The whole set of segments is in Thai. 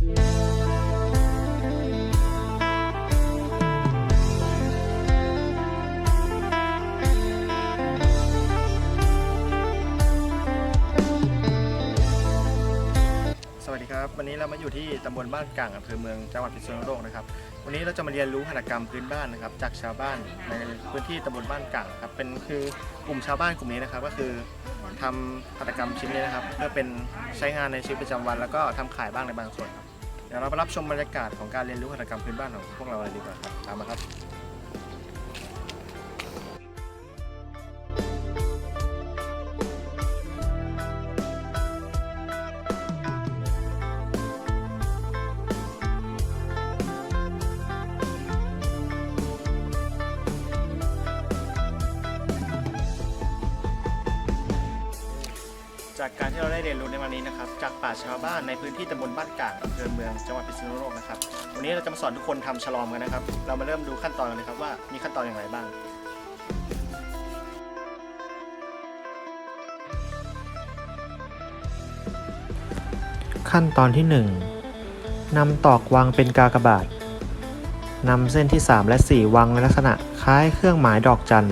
สวัสดีครับ วันนี้เรามาอยู่ที่ตำบลบ้านกลางอำเภอเมืองจังหวัดพิษณุโลกนะครับ วันนี้เราจะมาเรียนรู้หัตถกรรมพื้นบ้านนะครับ จากชาวบ้านในพื้นที่ตำบลบ้านกลางครับเป็นคือกลุ่มชาวบ้านกลุ่มนี้นะครับ ก็คือทำหัตถกรรมชิ้นนี้นะครับ เพื่อเป็นใช้งานในชีวิตประจำวัน แล้วก็ทำขายบ้างในบางส่วนครับ เดี๋ยวเราไปรับชมบรรยากาศของการเรียนรู้หัตถกรรมพื้นบ้านของพวกเราเลยดีกว่าครับตามมาครับ จากการที่เราได้เรียนรู้ในวันนี้นะครับ จากป่าชาวบ้านในพื้นที่ตำบลบ้านกลางอำเภอเมืองจังหวัดพิษณุโลกนะครับ วันนี้เราจะมาสอนทุกคนทำฉลอมกันนะครับ เรามาเริ่มดูขั้นตอนกันเลยครับว่ามีขั้นตอนอย่างไรบ้างขั้นตอนที่ 1นำตอกวางเป็นกากบาทนำเส้นที่ 3 และ 4 วางในลักษณะคล้ายเครื่องหมายดอกจัน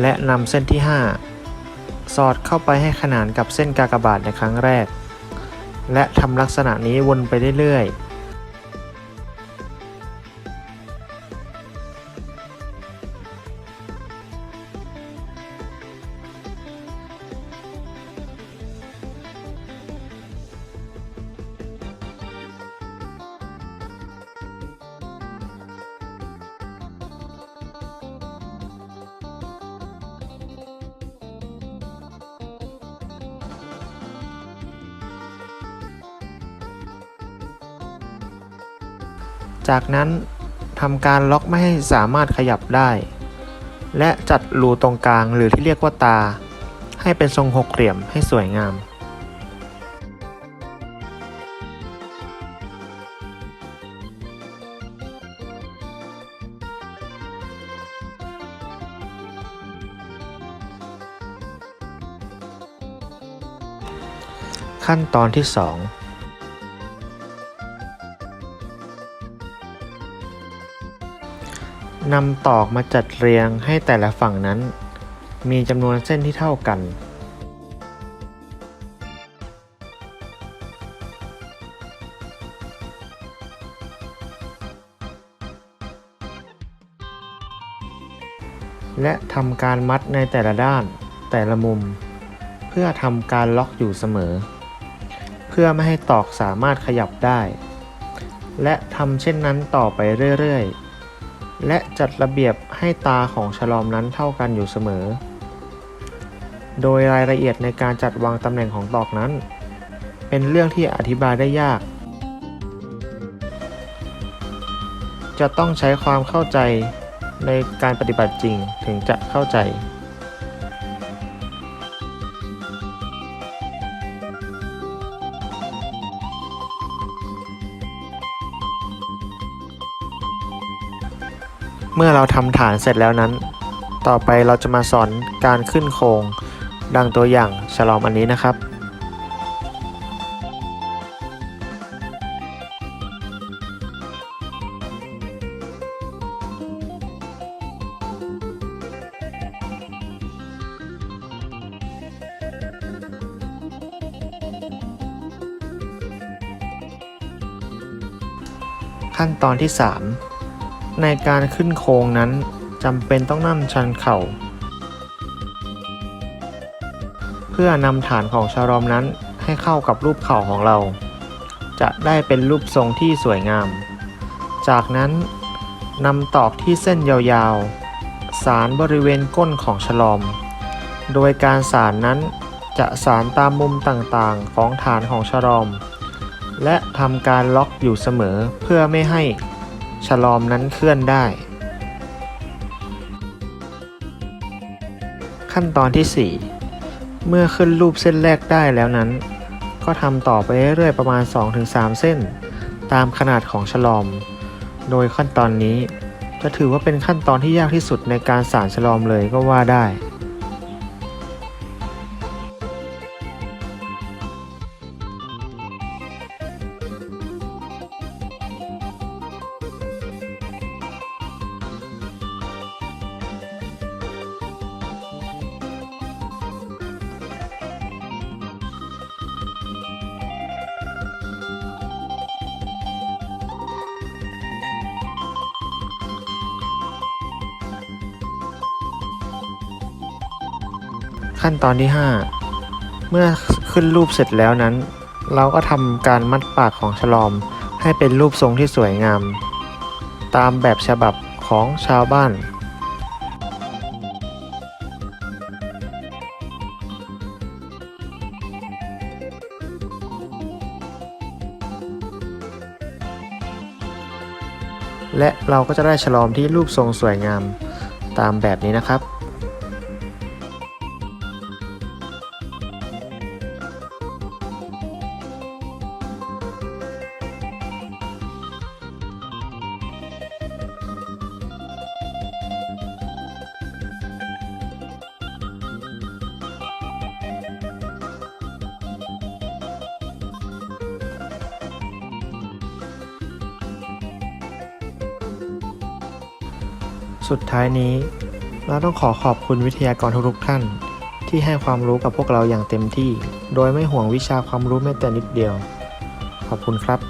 และนำเส้นที่ 5 สอดเข้าไปให้ขนานกับเส้นกากบาทในครั้งแรก และทำลักษณะนี้วนไปเรื่อยๆ จากนั้นทำการล็อกไม่ให้สามารถขยับได้ และจัดรูตรงกลางหรือที่เรียกว่าตา ให้เป็นทรงหกเหลี่ยมให้สวยงาม ขั้นตอนที่ 2 นำตอกมาจัดเรียงให้แต่ละฝั่งนั้น มีจำนวนเส้นที่เท่ากัน และทำการมัดในแต่ละด้านแต่ละมุม เพื่อทำการล็อกอยู่เสมอ เพื่อไม่ให้ตอกสามารถขยับได้ และทำเช่นนั้นต่อไปเรื่อยๆ และจัดระเบียบให้ตาของฉลอมนั้นเท่ากันอยู่เสมอ โดยรายละเอียดในการจัดวางตำแหน่งของตอกนั้น เป็นเรื่องที่อธิบายได้ยาก จะต้องใช้ความเข้าใจในการปฏิบัติจริงถึงจะเข้าใจ เมื่อเราทำฐานเสร็จแล้วนั้น ต่อไปเราจะมาสอนการขึ้นโครง ดังตัวอย่างฉลอมอันนี้นะครับ ขั้นตอนที่ 3 ในการขึ้นโครงนั้นจำเป็นต้องนั่งชันเข่า เพื่อนำฐานของชารอมนั้นให้เข้ากับรูปเข่าของเรา จะได้เป็นรูปทรงที่สวยงาม จากนั้นนำตอกที่เส้นยาวๆ สารบริเวณก้นของฉลอม โดยการสารนั้นจะสารตามมุมต่างๆ ของฐานของฉลอม และทำการล็อกอยู่เสมอเพื่อไม่ให้ ฉลอมนั้นเคลื่อนได้ ขั้นตอนที่เมื่อขึ้นรูปเส้นแรกได้แล้วนั้น ก็ทำต่อไปเรื่อยๆประมาณ 2-3 เส้น ตามขนาดของฉลอม โดยขั้นตอนนี้จะถือว่าเป็นขั้นตอนที่ยากที่สุดในการสานฉลอมเลยก็ว่าได้ ขั้นตอนที่ 5 เมื่อขึ้นรูปเสร็จแล้วนั้น เราก็ทำการมัดปากของฉลอม ให้เป็นรูปทรงที่สวยงาม ตามแบบฉบับของชาวบ้านและเราก็จะได้ฉลอมที่รูปทรงสวยงามตามแบบนี้นะครับ สุดท้ายนี้ เราต้องขอขอบคุณวิทยากรทุกท่าน ที่ให้ความรู้กับพวกเราอย่างเต็มที่ โดยไม่ห่วงวิชาความรู้แม้แต่นิดเดียว ขอบคุณครับ